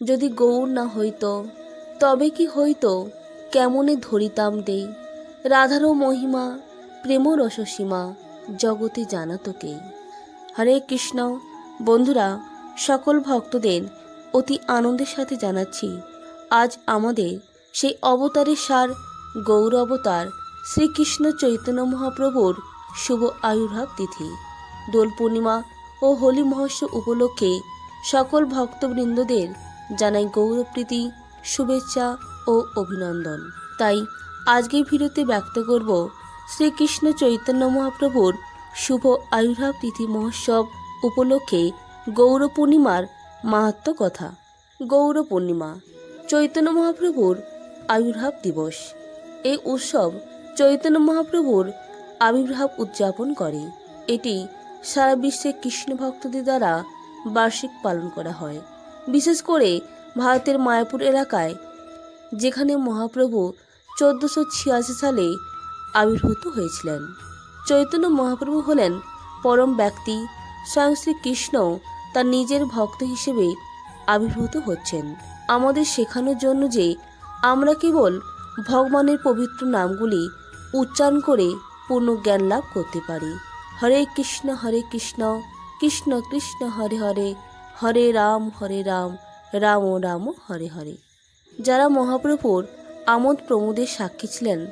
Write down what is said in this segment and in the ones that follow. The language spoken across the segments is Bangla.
যদি গৌর না হইত, তবে কি হইত? কেমনে ধরিতাম দে রাধারও মহিমা প্রেম রসসীমা, জগতে জানাতো কে হরে কৃষ্ণ। বন্ধুরা, সকল ভক্তদের অতি আনন্দের সাথে জানাচ্ছি, আজ আমাদের সেই অবতারের সার, গৌর অবতার, শ্রীকৃষ্ণ চৈতন্য মহাপ্রভুর শুভ আয়ুর্ভাব তিথি। দোল পূর্ণিমা ও হোলি মহোৎসব উপলক্ষে সকল ভক্তবৃন্দদের জানাই গৌরবপ্রীতি শুভেচ্ছা ও অভিনন্দন। তাই আজকের ভিডিওতে ব্যক্ত করব শ্রীকৃষ্ণ চৈতন্য মহাপ্রভুর শুভ আয়ুর্ভাব তিথি মহোৎসব উপলক্ষে গৌর পূর্ণিমার মাহাত্ম কথা। গৌর পূর্ণিমা চৈতন্য মহাপ্রভুর আবির্ভাব দিবস। এই উৎসব চৈতন্য মহাপ্রভুর আবির্ভাব উদযাপন করে। এটি সারা বিশ্বে কৃষ্ণ ভক্তদের দ্বারা বার্ষিক পালন করা হয়। বিশেষ করে ভারতের মায়াপুর এলাকায়, যেখানে মহাপ্রভু চোদ্দোশো ছিয়াশি সালে আবির্ভূত হয়েছিলেন। চৈতন্য মহাপ্রভু হলেন পরম ব্যক্তি, স্বয়ং শ্রীকৃষ্ণ তার নিজের ভক্ত হিসেবে আবির্ভূত হচ্ছেন। আমাদের শেখানোর জন্য যে আমরা কেবল ভগবানের পবিত্র নামগুলি উচ্চারণ করে পূর্ণ জ্ঞান লাভ করতে পারি। হরে কৃষ্ণ হরে কৃষ্ণ কৃষ্ণ কৃষ্ণ, হরে হরে হরে রাম হরে রাম রাম রাম, হরে হরে। যারা মহাপ্রভুর আমোদ প্রমোদের সাক্ষী ছিলেন,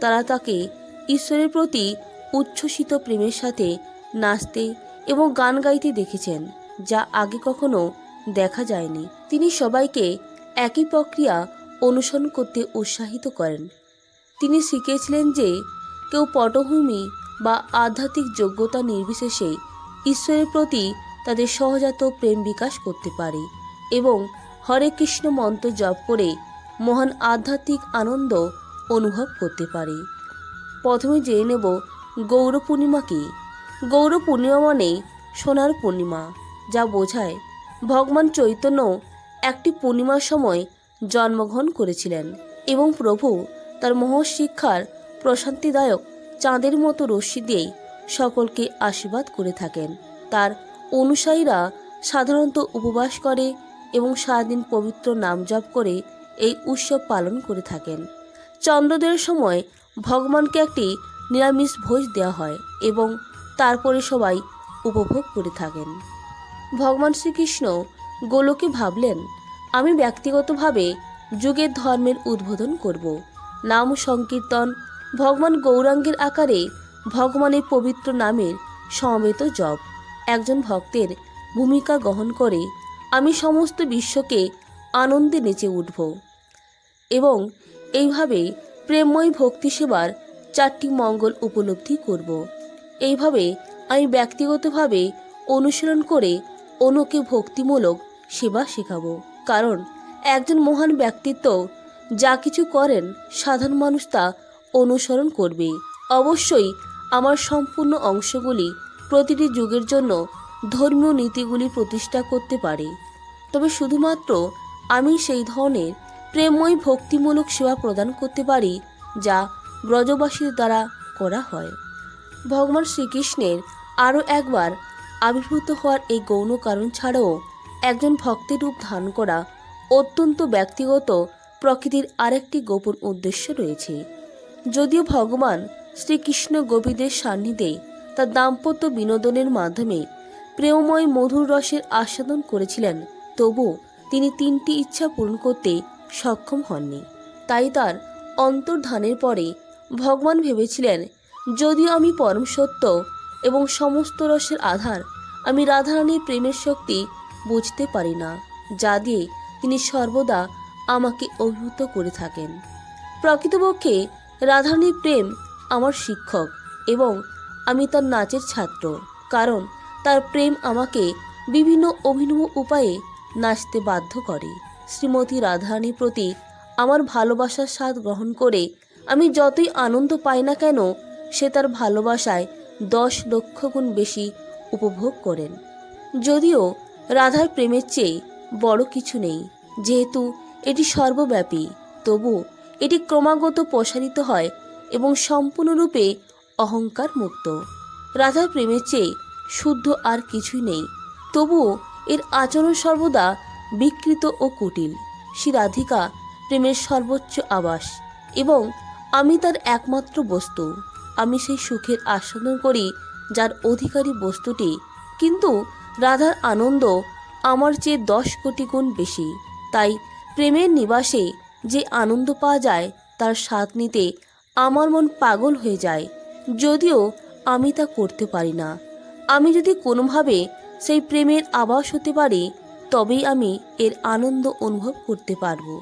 তারা তাকে ঈশ্বরের প্রতি উচ্ছ্বসিত প্রেমের সাথে নাচতে এবং গান গাইতে দেখেছেন, যা আগে কখনো দেখা যায়নি। তিনি সবাইকে একই প্রক্রিয়া অনুসরণ করতে উৎসাহিত করেন। তিনি শিখিয়েছিলেন যে কেউ পটভূমি বা আধ্যাত্মিক যোগ্যতা নির্বিশেষে ঈশ্বরের প্রতি তাদের সহজাত প্রেম বিকাশ করতে পারে এবং হরে কৃষ্ণ মন্ত্র জপ করে মহান আধ্যাত্মিক আনন্দ অনুভব করতে পারে। প্রথমে জেনে নেব গৌর পূর্ণিমা কী। গৌর পূর্ণিমা মানে সোনার পূর্ণিমা, যা বোঝায় ভগবান চৈতন্য একটি পূর্ণিমার সময় জন্মগ্রহণ করেছিলেন এবং প্রভু তার মহৎ শিক্ষার প্রশান্তিদায়ক চাঁদের মতো রশ্মি দিয়েই সকলকে আশীর্বাদ করে থাকেন। তার অনুসারীরা সাধারণত উপবাস করে এবং সারাদিন পবিত্র নাম জপ করে এই উৎসব পালন করে থাকেন। চন্দ্রদের সময় ভগবানকে একটি নিরামিষ ভোজ দেওয়া হয় এবং তারপরে সবাই উপভোগ করে থাকেন। ভগবান শ্রীকৃষ্ণ গোলকে ভাবলেন, আমি ব্যক্তিগতভাবে যুগের ধর্মের উদ্বোধন করব। নাম সংকীর্তন, ভগবান গৌরাঙ্গের আকারে ভগবানের পবিত্র নামের সমবেত জপ। একজন ভক্তের ভূমিকা গ্রহণ করে আমি সমস্ত বিশ্বকে আনন্দে নেচে উঠব। এবং এইভাবে প্রেমময় ভক্তি সেবার চারটি মঙ্গল উপলব্ধি করব। এইভাবে আমি ব্যক্তিগতভাবে অনুশীলন করে অন্যকে ভক্তিমূলক সেবা শেখাবো। কারণ একজন মহান ব্যক্তিত্ব যা কিছু করেন সাধারণ মানুষ তা অনুসরণ করবে। অবশ্যই আমার সম্পূর্ণ অংশগুলি প্রতিটি যুগের জন্য ধর্মীয় নীতিগুলি প্রতিষ্ঠা করতে পারে। তবে শুধুমাত্র আমি সেই ধরনের প্রেমময় ভক্তিমূলক সেবা প্রদান করতে পারি যা ব্রজবাসীর দ্বারা করা হয়। ভগবান শ্রীকৃষ্ণের আরও একবার আবির্ভূত হওয়ার এই গৌণ কারণ ছাড়াও একজন ভক্তের রূপ ধারণ করা অত্যন্ত ব্যক্তিগত প্রকৃতির আরেকটি গোপন উদ্দেশ্য রয়েছে। যদিও ভগবান শ্রীকৃষ্ণ গোপীদের সান্নিধ্যে তার দাম্পত্য বিনোদনের মাধ্যমে প্রেমময় মধুর রসের আস্বাদন করেছিলেন। তবু তিনি তিনটি ইচ্ছা পূরণ করতে সক্ষম হননি। তাই তার অন্তর্ধানের পরে ভগবান ভেবেছিলেন, যদিও আমি পরম সত্য এবং সমস্ত রসের আধার, আমি রাধারানীর প্রেমের শক্তি বুঝতে পারি না, যা দিয়ে তিনি সর্বদা আমাকে অভিভূত করে থাকেন। প্রকৃতপক্ষে রাধারানীর প্রেম আমার শিক্ষক এবং আমি তার নাচের ছাত্র, কারণ তার প্রেম আমাকে বিভিন্ন অভিনব উপায়ে নাচতে বাধ্য করে। শ্রীমতী রাধারানীর প্রতি আমার ভালোবাসার স্বাদ গ্রহণ করে আমি যতই আনন্দ পাই না কেন, সে তার ভালোবাসায় দশ লক্ষ গুণ বেশি উপভোগ করেন। যদিও রাধার প্রেমের চেয়ে বড় কিছু নেই, যেহেতু এটি সর্বব্যাপী, তবু এটি ক্রমাগত প্রসারিত হয় এবং সম্পূর্ণরূপে অহংকার মুক্ত। রাধার প্রেমের চেয়ে শুদ্ধ আর কিছুই নেই। তবুও এর আচরণ সর্বদা বিকৃত ও কুটিল। শ্রী রাধিকা প্রেমের সর্বোচ্চ আবাস এবং আমি তার একমাত্র বস্তু। আমি সেই সুখের আস্বাদন করি যার অধিকারী বস্তুটি, কিন্তু রাধার আনন্দ আমার চেয়ে দশ কোটি গুণ বেশি। তাই প্রেমের নিবাসে যে আনন্দ পাওয়া যায়, তার স্বাদ নিতে আমার মন পাগল হয়ে যায়। যদিও আমি তা করতে পারি না। আমি যদি কোনোভাবে সেই প্রেমের আবাস হতে পারি, তবেই আমি এর আনন্দ অনুভব করতে পারব।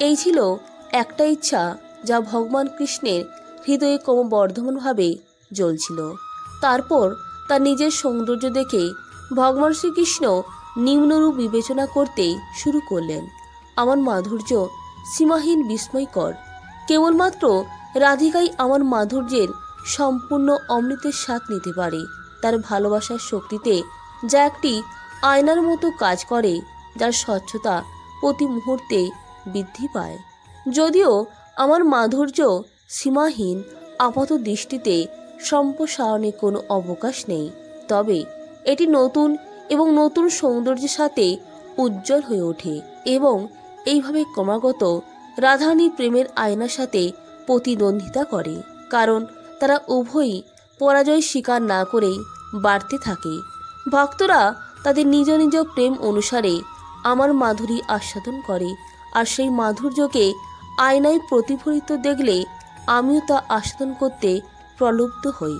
এই ছিল একটা ইচ্ছা যা ভগবান কৃষ্ণের হৃদয়ে ক্রমবর্ধমানভাবে জ্বলছিল। তারপর তার নিজের সৌন্দর্য দেখে ভগবান শ্রীকৃষ্ণ নিম্নরূপ বিবেচনা করতে শুরু করলেন। আমার মাধুর্য সীমাহীন বিস্ময়কর। কেবলমাত্র রাধিকাই আমার মাধুর্যের সম্পূর্ণ অমৃতের স্বাদ নিতে পারে। তার ভালোবাসার শক্তিতে যা একটি আয়নার মতো কাজ করে, যার স্বচ্ছতা প্রতি মুহূর্তে বৃদ্ধি পায়। যদিও আমার মাধুর্য সীমাহীন আপাত দৃষ্টিতে সম্প্রসারণে কোনো অবকাশ নেই, তবে এটি নতুন এবং নতুন সৌন্দর্যের সাথে উজ্জ্বল হয়ে ওঠে এবং এইভাবে ক্রমাগত রাধানী প্রেমের আয়নার সাথে প্রতিদ্বন্দ্বিতা করে। কারণ তারা উভয়ই পরাজয় স্বীকার না করেই বাড়তে থাকে। ভক্তরা তাদের নিজ নিজ প্রেম অনুসারে আমার মাধুরী আস্বাদন করে আর সেই মাধুর্যকে আয়নায় প্রতিফলিত দেখলে আমিও তা আস্বাদন করতে প্রলুব্ধ হই।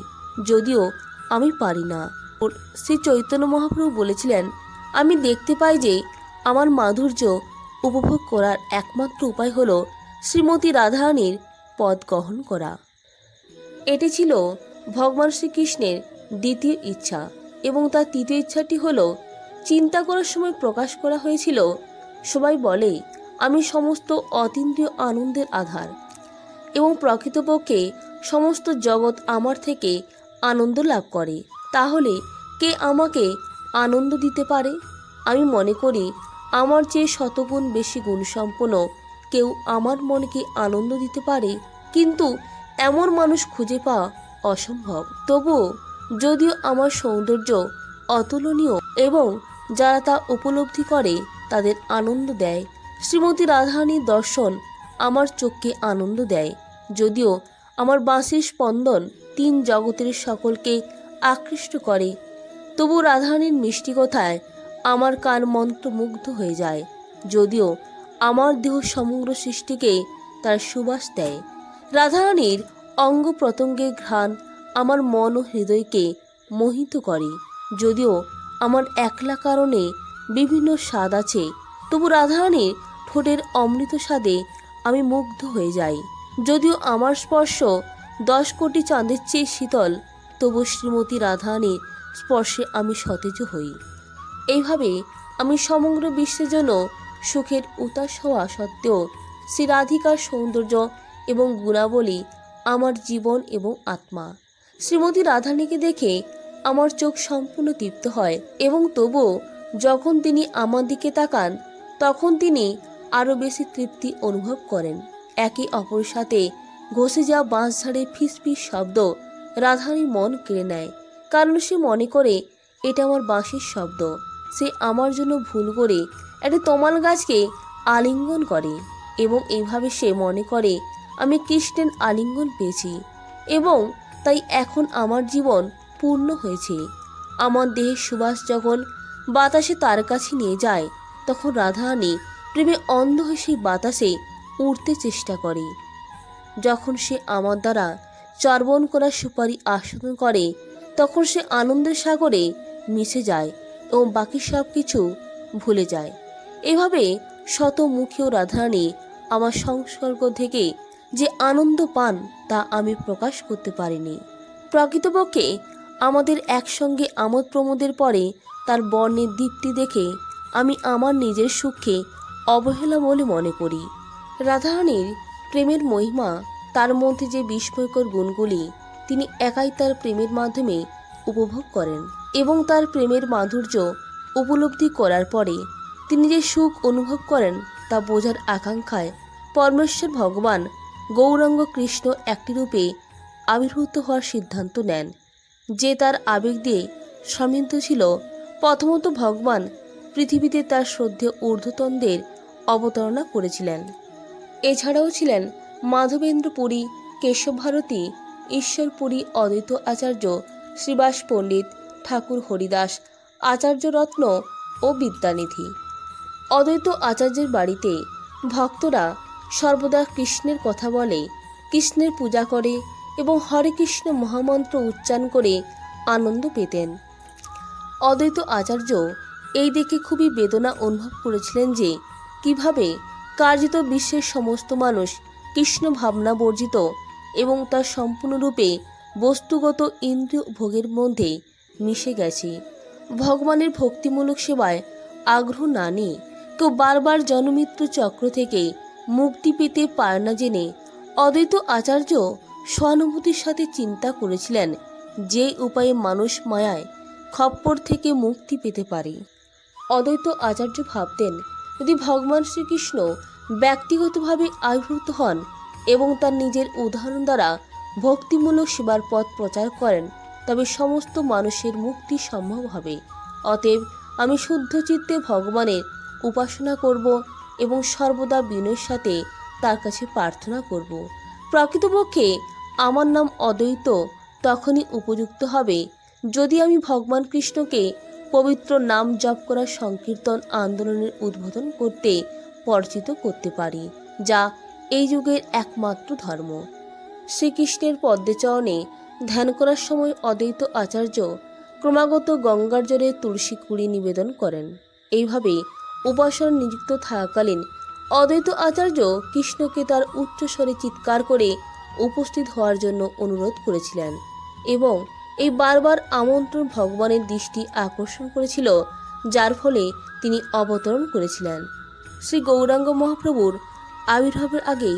যদিও আমি পারি না। শ্রী চৈতন্য মহাপ্রভু বলেছিলেন, আমি দেখতে পাই যে আমার মাধুর্য উপভোগ করার একমাত্র উপায় হল শ্রীমতী রাধারানীর পদ গ্রহণ করা। এটি ছিল ভগবান শ্রীকৃষ্ণের দ্বিতীয় ইচ্ছা এবং তার তৃতীয় ইচ্ছাটি হলো, চিন্তা করার সময় প্রকাশ করা হয়েছিল, সবাই বলে, আমি সমস্ত অতীন্দ্রিয় আনন্দের আধার এবং প্রকৃতপক্ষে সমস্ত জগৎ আমার থেকে আনন্দ লাভ করে। তাহলে কে আমাকে আনন্দ দিতে পারে? আমি মনে করি, আমার চেয়ে শতগুণ বেশি গুণসম্পন্ন কেউ আমার মনকে আনন্দ দিতে পারে। কিন্তু এমন মানুষ খুঁজে পাওয়া অসম্ভব। তবুও যদিও আমার সৌন্দর্য অতুলনীয় এবং যারা তা উপলব্ধি করে, তাদের আনন্দ দেয়। শ্রীমতী রাধারানীর দর্শন আমার চোখকে আনন্দ দেয়। যদিও আমার বাঁশির স্পন্দন তিন জগতের সকলকে আকৃষ্ট করে, তবু রাধারানীর মিষ্টি কথায় আমার কান মন্ত্রমুগ্ধ হয়ে যায়। যদিও আমার দেহ সমগ্র সৃষ্টিকে তার সুবাস দেয়। রাধারানীর অঙ্গ প্রত্যঙ্গের ঘ্রাণ আমার মন ও হৃদয়কে মোহিত করে। যদিও আমার একলা কারণে বিভিন্ন স্বাদ আছে, তবু রাধারানীর ঠোঁটের অমৃত স্বাদে আমি মুগ্ধ হয়ে যাই। যদিও আমার স্পর্শ দশ কোটি চাঁদের চেয়ে শীতল, তবু শ্রীমতী রাধারানীর স্পর্শে আমি সতেজ হই। এইভাবে আমি সমগ্র বিশ্বের জন্য সুখের উতাস হওয়া সত্ত্বেও শ্রী রাধিকার সৌন্দর্য এবং গুণাবলী আমার জীবন এবং আত্মা। শ্রীমতী রাধানীকে দেখে আমার চোখ সম্পূর্ণ তৃপ্ত হয় এবং তবুও যখন তিনি আমার দিকে তাকান, তখন তিনি আরও বেশি তৃপ্তি অনুভব করেন। একে অপরের সাথে ঘষে যাওয়া বাঁশঝাড়ের ফিসফিস শব্দ রাধারানীর মন কেড়ে নেয়, কারণ সে মনে করে, এটা আমার বাঁশির শব্দ। সে আমার জন্য ভুল করে একটা তমাল গাছকে আলিঙ্গন করে। এবং এইভাবে সে মনে করে আমি কৃষ্ণের আলিঙ্গন পেয়েছি এবং তাই এখন আমার জীবন পূর্ণ হয়েছে। আমার দেহের সুবাস যখন বাতাসে তার কাছে নিয়ে যায়, তখন রাধারানী প্রেমে অন্ধ হয়ে সেই বাতাসে উড়তে চেষ্টা করে। যখন সে আমার দ্বারা চর্বণ করা সুপারি আস্বাদন করে, তখন সে আনন্দের সাগরে মিশে যায় এবং বাকি সব কিছু ভুলে যায়। এভাবে শতমুখীয় রাধারানী আমার সংসর্গ থেকে যে আনন্দ পান তা আমি প্রকাশ করতে পারিনি। প্রকৃতপক্ষে আমাদের একসঙ্গে আমোদ প্রমোদের পরে তার বর্ণের দীপ্তি দেখে আমি আমার নিজের সুখকে অবহেলা বলে মনে করি। রাধারানীর প্রেমের মহিমা, তার মধ্যে যে বিস্ময়কর গুণগুলি তিনি একাই তার প্রেমের মাধ্যমে উপভোগ করেন এবং তার প্রেমের মাধুর্য উপলব্ধি করার পরে তিনি যে সুখ অনুভব করেন তা বোঝার আকাঙ্ক্ষায় পরমেশ্বর ভগবান গৌরাঙ্গ কৃষ্ণ একটি রূপে আবির্ভূত হওয়ার সিদ্ধান্ত নেন। যে তার আবেগ দিয়ে সমৃদ্ধ ছিল, প্রথমত ভগবান পৃথিবীতে তার শ্রদ্ধে ঊর্ধ্বতনদের অবতারণা করেছিলেন। এছাড়াও ছিলেন মাধবেন্দ্র পুরী কেশব ভারতী ঈশ্বরপুরী অদ্বৈত আচার্য শ্রীবাস পণ্ডিত, ঠাকুর হরিদাস, আচার্য রত্ন ও বিদ্যানিধি। অদ্বৈত আচার্যের বাড়িতে ভক্তরা সর্বদা কৃষ্ণের কথা বলে, কৃষ্ণের পূজা করে এবং হরে কৃষ্ণ মহামন্ত্র উচ্চারণ করে আনন্দ পেতেন। অদ্বৈত আচার্য এই দেখে খুবই বেদনা অনুভব করেছিলেন যে, কীভাবে কার্যত বিশ্বের সমস্ত মানুষ কৃষ্ণ ভাবনা বর্জিত এবং তার সম্পূর্ণরূপে বস্তুগত ইন্দ্রিয় ভোগের মধ্যে মিশে গেছে। ভগবানের ভক্তিমূলক সেবায় আগ্রহ না নিয়ে কেউ বারবার জনমিত্র চক্র থেকে মুক্তি পেতে পায় না জেনে অদ্বৈত আচার্য সহানুভূতির সাথে চিন্তা করেছিলেন যে উপায়ে মানুষ মায়ায় খপ্পর থেকে মুক্তি পেতে পারে। অদ্বৈত আচার্য ভাবতেন, যদি ভগবান শ্রীকৃষ্ণ ব্যক্তিগতভাবে আবির্ভূত হন এবং তার নিজের উদাহরণ দ্বারা ভক্তিমূলক সেবার পথ প্রচার করেন, তবে সমস্ত মানুষের মুক্তি সম্ভব হবে। অতএব আমি শুদ্ধ চিত্তে ভগবানের উপাসনা করব এবং সর্বদা বিনয়ের সাথে তার কাছে প্রার্থনা করব। প্রকৃতপক্ষে আমার নাম অদ্বৈত, তখনই উপযুক্ত হবে। যদি আমি ভগবান কৃষ্ণকে পবিত্র নাম জপ করার সংকীর্তন আন্দোলনের উদ্বোধন করতে পরিচিত করতে পারি, যা এই যুগের একমাত্র ধর্ম। শ্রীকৃষ্ণের পদ্মচরণে ধ্যান করার সময় অদ্বৈত আচার্য ক্রমাগত গঙ্গার জলে তুলসী কুড়ি নিবেদন করেন। এইভাবে উপাসন নিযুক্ত থাকাকালীন অদ্বৈত আচার্য কৃষ্ণকে তার উচ্চস্বরে চিৎকার করে উপস্থিত হওয়ার জন্য অনুরোধ করেছিলেন এবং এই বারবার আমন্ত্রণ ভগবানের দৃষ্টি আকর্ষণ করেছিল, যার ফলে তিনি অবতরণ করেছিলেন। শ্রী গৌরাঙ্গ মহাপ্রভুর আবির্ভাবের আগে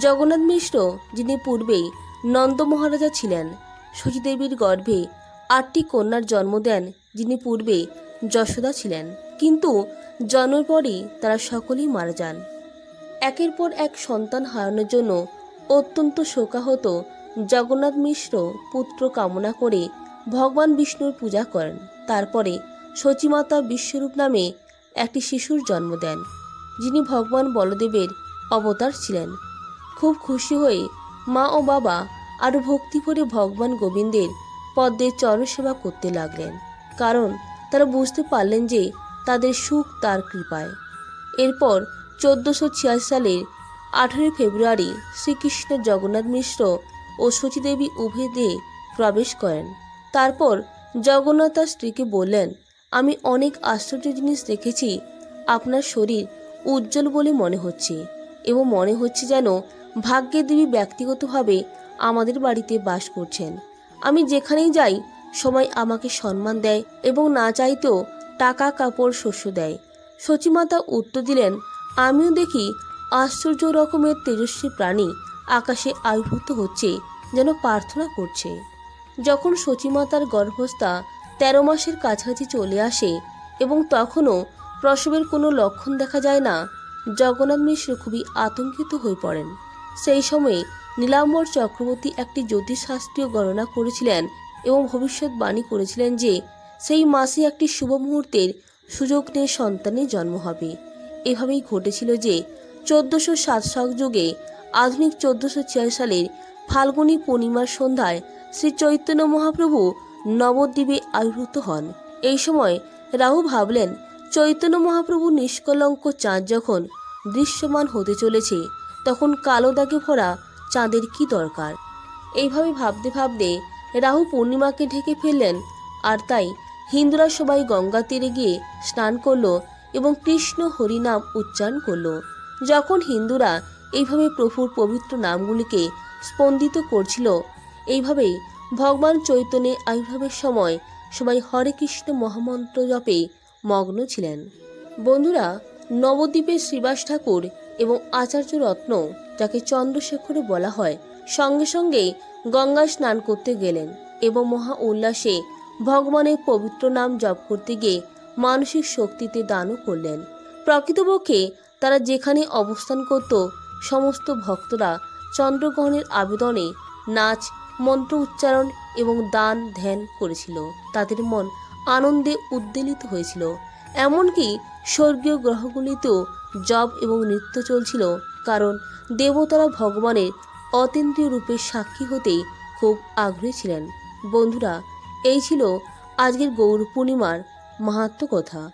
জগন্নাথ মিশ্র, যিনি পূর্বেই নন্দ মহারাজা ছিলেন, শচীদেবীর গর্ভে আটটি কন্যার জন্ম দেন, যিনি পূর্বে যশোদা ছিলেন। কিন্তু জন্মের পরই তারা সকলেই মারা যান। একের পর এক সন্তান হারানোর জন্য অত্যন্ত শোকাহত জগন্নাথ মিশ্র পুত্র কামনা করে ভগবান বিষ্ণুর পূজা করেন। তারপরে সচিমাতা বিশ্বরূপ নামে একটি শিশুর জন্ম দেন, যিনি ভগবান বলদেবের অবতার ছিলেন। খুব খুশি হয়ে মা ও বাবা আরও ভক্তি করে ভগবান গোবিন্দের পদ্মের চরণ সেবা করতে লাগলেন। কারণ তারা বুঝতে পারলেন যে তাদের সুখ তার কৃপায়। এরপর চোদ্দোশো ছিয়াশি সালের আঠেরোই ফেব্রুয়ারি শ্রীকৃষ্ণ জগন্নাথ মিশ্র ও শচীদেবী উভয় দিয়ে প্রবেশ করেন। তারপর জগন্নাথ তার স্ত্রীকে বললেন, আমি অনেক আশ্চর্য জিনিস দেখেছি। আপনার শরীর উজ্জ্বল বলে মনে হচ্ছে এবং মনে হচ্ছে যেন ভাগ্যের দেবী ব্যক্তিগতভাবে আমাদের বাড়িতে বাস করছেন। আমি যেখানেই যাই সবাই আমাকে সম্মান দেয় এবং না চাইতেও টাকা কাপড় শস্য দেয়। সচিমাতা উত্তর দিলেন, আমিও দেখি আশ্চর্য রকমের তেজস্বী প্রাণী আকাশে আবির্ভূত হচ্ছে, যেন প্রার্থনা করছে। যখন সচিমাতার গর্ভস্থা তেরো মাসের কাছাকাছি চলে আসে এবং তখনও প্রসবের কোনো লক্ষণ দেখা যায় না, জগন্নাথ মিশ্র খুবই আতঙ্কিত হয়ে পড়েন। সেই সময়ে নীলাম্বর চক্রবর্তী একটি জ্যোতিষশাস্ত্রীয় গণনা করেছিলেন এবং ভবিষ্যৎবাণী করেছিলেন যে সেই মাসে একটি শুভ মুহূর্তের সুযোগ নিয়ে সন্তানের জন্ম হবে। এভাবেই ঘটেছিল যে চোদ্দোশো সাত যুগে আধুনিক চোদ্দোশো সালের ফাল্গুনী পূর্ণিমার সন্ধ্যায় শ্রী চৈতন্য মহাপ্রভু নবদ্বীপে আবির্ভূত হন। এই সময় রাহু ভাবলেন, চৈতন্য মহাপ্রভু নিষ্কলঙ্ক চাঁদ যখন দৃশ্যমান হতে চলেছে, তখন কালো দাগে ভরা চাঁদের কি দরকার? এইভাবে ভাবতে ভাবতে রাহু পূর্ণিমাকে ঢেকে ফেললেন। আর তাই হিন্দুরা সবাই গঙ্গা তীরে গিয়ে স্নান করল এবং কৃষ্ণ হরিনাম উচ্চারণ করল। যখন হিন্দুরা এইভাবে প্রভুর পবিত্র নামগুলিকে স্পন্দিত করছিল, এইভাবেই ভগবান চৈতন্যের আবির্ভাবের সময় সবাই হরে কৃষ্ণ মহামন্ত্র জপে মগ্ন ছিলেন। বন্ধুরা নবদ্বীপের শ্রীবাস ঠাকুর এবং আচার্য রত্ন, যাকে চন্দ্রশেখরে বলা হয় সঙ্গে সঙ্গে গঙ্গা স্নান করতে গেলেন এবং মহা উল্লাসে ভগবানের পবিত্র নাম জপ করতে গিয়ে মানসিক শক্তিতে দানও করলেন। প্রকৃতপক্ষে তারা যেখানে অবস্থান করত, সমস্ত ভক্তরা চন্দ্রগ্রহণের আবেদনে নাচ, মন্ত্র উচ্চারণ এবং দান ধ্যান করেছিল। তাদের মন আনন্দে উদ্বেলিত হয়েছিল। এমনকি স্বর্গীয় গ্রহগুলিতেও জব এবং নৃত্য চলছিল, কারণ দেবতারা ভগবানের অতীন্দ্রিয় রূপের সাক্ষী হতেই খুব আগ্রহী ছিলেন। বন্ধুরা, এই ছিল আজকের গৌর পূর্ণিমার মাহাত্ম কথা।